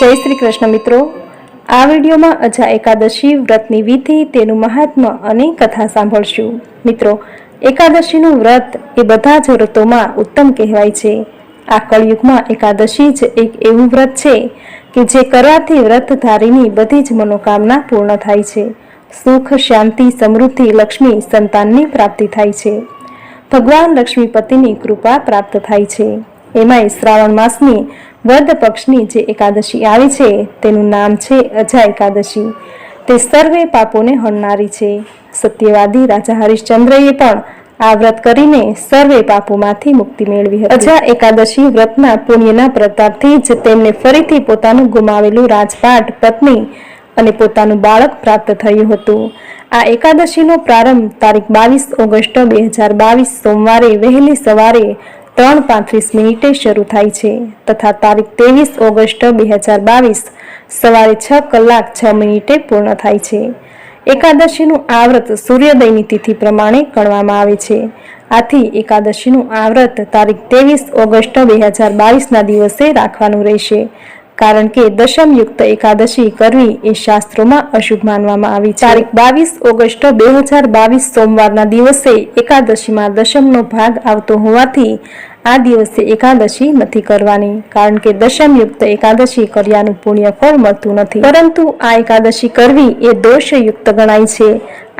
જય શ્રી કૃષ્ણ મિત્રો. આ વિડીયોમાં અજા એકાદશી વ્રતની વિધિ તેનું મહાત્મ્ય અને કથા સાંભળશું. મિત્રો, એકાદશીનું વ્રત એ બધા જ વ્રતોમાં ઉત્તમ કહેવાય છે. આ કળયુગમાં એકાદશી જ એક એવું વ્રત છે કે જે કરવાથી વ્રતધારીની બધી જ મનોકામના પૂર્ણ થાય છે. સુખ, શાંતિ, સમૃદ્ધિ, લક્ષ્મી, સંતાનની પ્રાપ્તિ થાય છે. ભગવાન લક્ષ્મીપતિની કૃપા પ્રાપ્ત થાય છે. એમાંય શ્રાવણ માસની વદ પક્ષની જે એકાદશી આવી છે, તેનું નામ છે અજા એકાદશી. તે સર્વે પાપોને હણનારી છે. સત્યવાદી રાજા હરિશ્ચંદ્રએ પણ આ વ્રત કરીને સર્વે પાપોમાંથી મુક્તિ મેળવી હતી. અજા એકાદશી વ્રતના પુણ્યના પ્રતાપથી જ તેમને ફરીથી પોતાનું ગુમાવેલું રાજપાટ, પત્ની અને પોતાનું બાળક પ્રાપ્ત થયું હતું. આ એકાદશીનો પ્રારંભ તારીખ બાવીસ ઓગસ્ટ બે હજાર બાવીસ સોમવારે વહેલી સવારે ત્રણ પાંત્રીસ મિનિટે શરૂ થાય છે તથા તારીખ ત્રેવીસ ઓગસ્ટ બે હજાર બાવીસ સવારે છ કલાક છ મિનિટે પૂર્ણ થાય છે. એકાદશીનું આ વ્રત સૂર્યોદયની તિથિ પ્રમાણે ગણવામાં આવે છે. આથી એકાદશીનું આ વ્રત તારીખ ત્રેવીસ ઓગસ્ટ બે હજાર બાવીસના દિવસે રાખવાનું રહેશે. કારણ કે દશમ યુક્ત એકાદશી કરવી એ શાસ્ત્રોમાં અશુભ માનવામાં આવી છે. તારીખ બાવીસ ઓગસ્ટ બે હજાર બાવીસ સોમવારના દિવસે એકાદશીમાં દશમનો ભાગ આવતો હોવાથી આ દિવસે એકાદશી નથી કરવાની. કારણ કે દશમ યુક્ત એકાદશી કર્યાનું પુણ્ય ફળ મળતું નથી. પરંતુ આ એકાદશી કરવી એ દોષયુક્ત ગણાય છે.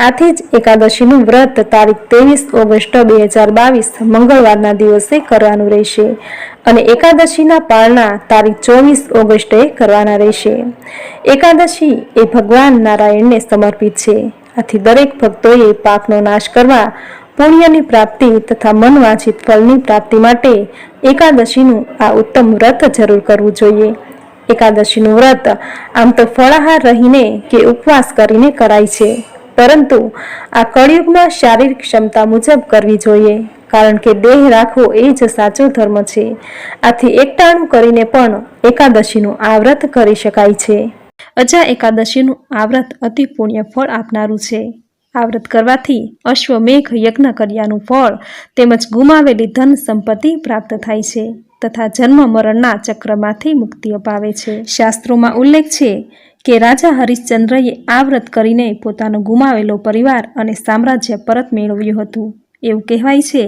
આથી જ એકાદશીનું વ્રત તારીખ ત્રેવીસ ઓગસ્ટ બે હજાર બાવીસ મંગળવારના દિવસે કરવાનું રહેશે અને એકાદશીના પાળના તારીખ ચોવીસ ઓગસ્ટે કરવાના રહેશે. એકાદશી એ ભગવાન નારાયણને સમર્પિત છે. આથી દરેક ભક્તોએ પાપનો નાશ કરવા, પુણ્યની પ્રાપ્તિ તથા મનવાંછિત ફળની પ્રાપ્તિ માટે એકાદશીનું આ ઉત્તમ વ્રત જરૂર કરવું જોઈએ. એકાદશીનું વ્રત આમ તો ફળાહાર રહીને કે ઉપવાસ કરીને કરાય છે. પરંતુ આ કળિયુગમાં શારીરિક ક્ષમતા મુજબ કરવી જોઈએ, કારણ કે દેહ રાખવો એ જ સાચો ધર્મ છે. આથી એકટાણું કરીને પણ એકાદશીનું આ વ્રત કરી શકાય છે. અજા એકાદશીનું આ વ્રત અતિ પુણ્ય ફળ આપનારું છે. આ વ્રત કરવાથી અશ્વમેઘ યજ્ઞ કર્યાનું ફળ તેમજ ગુમાવેલી ધન સંપત્તિ પ્રાપ્ત થાય છે. તથા જન્મ મરણના ચક્રમાંથી મુક્તિ અપાવે છે. શાસ્ત્રોમાં ઉલ્લેખ છે કે રાજા હરિશ્ચંદ્રએ આ વ્રત કરીને પોતાનો ગુમાવેલો પરિવાર અને સામ્રાજ્ય પરત મેળવ્યું હતું. એવું કહેવાય છે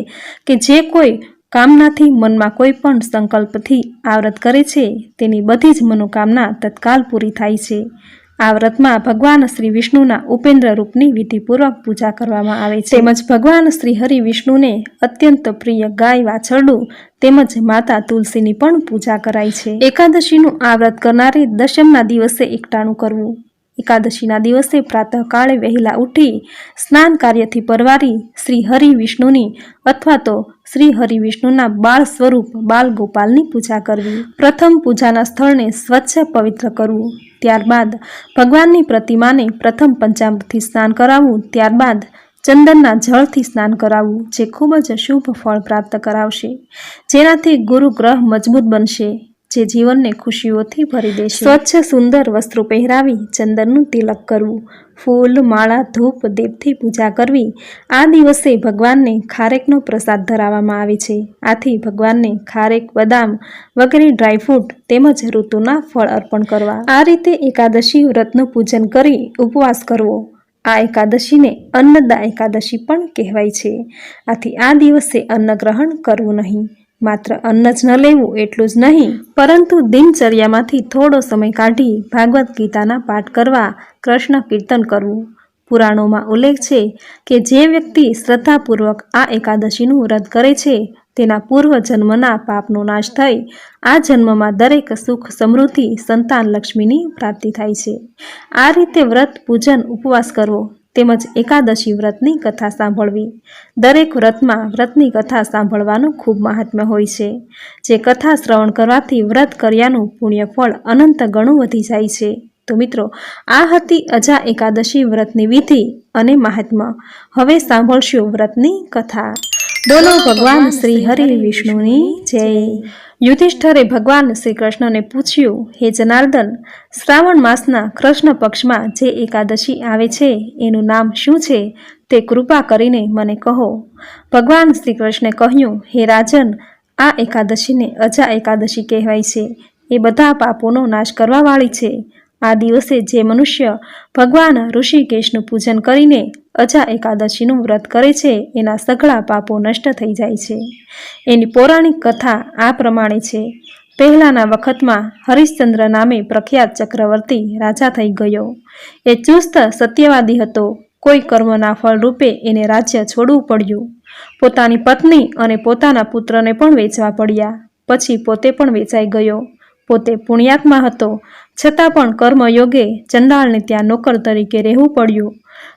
કે જે કોઈ કામનાથી મનમાં કોઈ પણ સંકલ્પથી આ વ્રત કરે છે, તેની બધી જ મનોકામના તત્કાલ પૂરી થાય છે. આ વ્રતમાં ભગવાન શ્રી વિષ્ણુના ઉપેન્દ્ર રૂપની વિધિપૂર્વક પૂજા કરવામાં આવે છે. તેમજ ભગવાન શ્રી હરિ વિષ્ણુને અત્યંત પ્રિય ગાય વાછરડું તેમજ માતા તુલસીની પણ પૂજા કરાય છે. એકાદશીનું આ વ્રત કરનારે દશમના દિવસે એકટાણું કરવું. એકાદશીના દિવસે પ્રાતઃકાળે વહેલા ઉઠી સ્નાન કાર્યથી પરવારી શ્રી હરિ વિષ્ણુની અથવા તો શ્રી હરિ વિષ્ણુના બાળ સ્વરૂપ બાલ ગોપાલની પૂજા કરવી. પ્રથમ પૂજાના સ્થળને સ્વચ્છ પવિત્ર કરવું. ત્યારબાદ ભગવાનની પ્રતિમાને પ્રથમ પંચામૃતથી સ્નાન કરાવવું. ત્યારબાદ ચંદનના જળથી સ્નાન કરાવવું, જે ખૂબ જ શુભ ફળ પ્રાપ્ત કરાવશે. જેનાથી ગુરુ ગ્રહ મજબૂત બનશે. જે જીવનને ખુશીઓથી ભરી દેશે સ્વચ્છ, સુંદર વસ્ત્રો પહેરાવી, ચંદનનું તિલક કરવું, ફૂલ, માળા, ધૂપ, દીપથી પૂજા કરવી, આ દિવસે ભગવાનને ખારેકનો પ્રસાદ ધરાવવામાં આવે છે. આથી ભગવાનને ખારેક, બદામ વગેરે ડ્રાયફ્રૂટ તેમજ ઋતુના ફળ અર્પણ કરવા. આ રીતે એકાદશી વ્રતનું પૂજન કરી ઉપવાસ કરવો. આ એકાદશીને અન્નદા એકાદશી પણ કહેવાય છે. આથી આ દિવસે અન્ન ગ્રહણ કરવું નહીં. માત્ર અન્ન જ ન લેવું એટલું જ નહીં, પરંતુ દિનચર્યામાંથી થોડો સમય કાઢી ભાગવદ્ ગીતાના પાઠ કરવા કૃષ્ણ કીર્તન કરવું. પુરાણોમાં ઉલ્લેખ છે કે જે વ્યક્તિ શ્રદ્ધાપૂર્વક આ એકાદશીનું વ્રત કરે છે, તેના પૂર્વ જન્મના પાપનો નાશ થઈ, આ જન્મમાં દરેક સુખ સમૃદ્ધિ સંતાન લક્ષ્મીની પ્રાપ્તિ થાય છે. આ રીતે વ્રત પૂજન ઉપવાસ કરવો તેમજ એકાદશી વ્રતની કથા સાંભળવી. દરેક વ્રતમાં વ્રતની કથા સાંભળવાનું ખૂબ મહાત્મ્ય હોય છે, જે કથા શ્રવણ કરવાથી વ્રત કર્યાનું પુણ્ય ફળ અનંત ગણું વધી જાય છે. તો મિત્રો, આ હતી અજા એકાદશી વ્રતની વિધિ અને મહાત્મ્ય. હવે સાંભળશું વ્રતની કથા. બોલો ભગવાન શ્રી હરિ વિષ્ણુની જય. યુધિષ્ઠરે ભગવાન શ્રી કૃષ્ણને પૂછ્યું, હે જનાર્દન, શ્રાવણ માસના કૃષ્ણ પક્ષમાં જે એકાદશી આવે છે, એનું નામ શું છે? તે કૃપા કરીને મને કહો. ભગવાન શ્રી કૃષ્ણે કહ્યું, હે રાજન, આ એકાદશીને અજા એકાદશી કહેવાય છે. એ બધા પાપોનો નાશ કરવાવાળી છે. આ દિવસે જે મનુષ્ય ભગવાન ઋષિકેશનું પૂજન કરીને અજા એકાદશીનું વ્રત કરે છે, એના સઘળા પાપો નષ્ટ થઈ જાય છે. એની પૌરાણિક કથા આ પ્રમાણે છે. પહેલાંના વખતમાં હરિશ્ચંદ્ર નામે પ્રખ્યાત ચક્રવર્તી રાજા થઈ ગયો. એ ચુસ્ત, સત્યવાદી હતો. કોઈ કર્મના ફળરૂપે એને રાજ્ય છોડવું પડ્યું. પોતાની પત્ની અને પોતાના પુત્રને પણ વેચવા પડ્યા. પછી પોતે પણ વેચાઈ ગયો. પોતે પુણ્યાત્મા હતો. છતાં પણ કર્મયોગે ચંડાળને ત્યાં નોકર તરીકે રહેવું પડ્યું.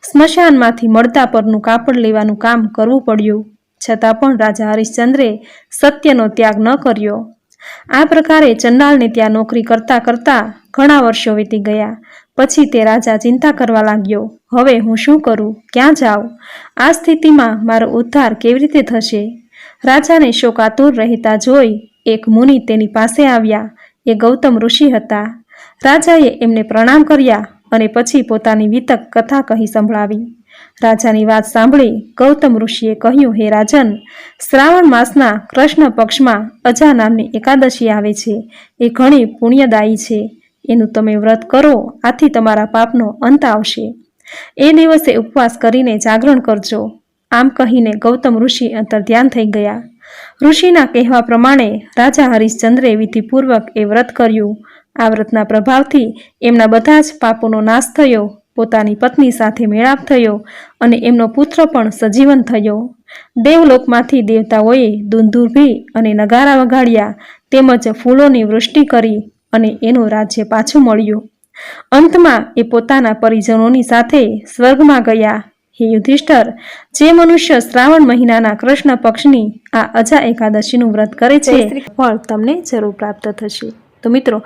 સ્મશાનમાંથી મળતા પરનું કાપડ લેવાનું કામ કરવું પડ્યું. છતાં પણ રાજા હરિશ્ચંદ્રે સત્યનો ત્યાગ ન કર્યો. આ પ્રકારે ચંડાળને ત્યાં નોકરી કરતા કરતા ઘણા વર્ષો વીતી ગયા. પછી તે રાજા ચિંતા કરવા લાગ્યો, હવે હું શું કરું? ક્યાં જાઉં? આ સ્થિતિમાં મારો ઉદ્ધાર કેવી રીતે થશે? રાજાને શોકાતુર રહેતા જોઈ એક મુનિ તેની પાસે આવ્યા. એ ગૌતમ ઋષિ હતા. રાજાએ એમને પ્રણામ કર્યા અને પછી પોતાની વિતક કથા કહી સંભળાવી. રાજાની વાત સાંભળી ગૌતમ ઋષિએ કહ્યું, હે રાજન, શ્રાવણ માસના કૃષ્ણ પક્ષમાં અજા નામની એકાદશી આવે છે. એ ઘણી પુણ્યદાયી છે. એનું તમે વ્રત કરો, આથી તમારા પાપનો અંત આવશે. એ દિવસે ઉપવાસ કરીને જાગરણ કરજો. આમ કહીને ગૌતમ ઋષિ અંતર ધ્યાન થઈ ગયા. ઋષિના કહેવા પ્રમાણે રાજા હરિશ્ચંદ્રે વિધિપૂર્વક એ વ્રત કર્યું આ વ્રતના પ્રભાવથી એમના બધા જ પાપોનો નાશ થયો પોતાની પત્ની સાથે મેળાપ થયો અને એમનો પુત્ર પણ સજીવન થયો. દેવલોકમાંથી દેવતાઓએ દુંધુરભી અને નગારા વગાડ્યા તેમજ ફૂલોની વૃષ્ટિ કરી અને એનું રાજ્ય પાછું મળ્યું. અંતમાં એ પોતાના પરિજનોની સાથે સ્વર્ગમાં ગયા. હે યુધિષ્ઠર જે મનુષ્ય શ્રાવણ મહિનાના કૃષ્ણ પક્ષની આ અજા એકાદશીનું વ્રત કરે છે ફળ તમને જરૂર પ્રાપ્ત થશે. તો મિત્રો,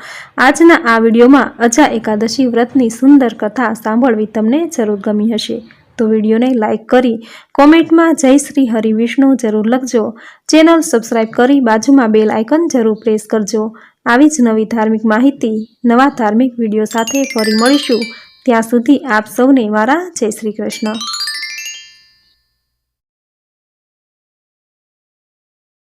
આજના આ વિડીયોમાં અજા એકાદશી વ્રતની સુંદર કથા સાંભળવી તમને જરૂર ગમી હશે. તો વિડીયોને લાઇક કરી કોમેન્ટમાં જય શ્રી હરિ વિષ્ણુ જરૂર લખજો. ચેનલ સબસ્ક્રાઇબ કરી બાજુમાં બેલ આઇકન જરૂર પ્રેસ કરજો. આવી જ નવી ધાર્મિક માહિતી, નવા ધાર્મિક વીડિયો સાથે ફરી મળીશું. ત્યાં સુધી આપ સૌને મારા જય શ્રી કૃષ્ણ.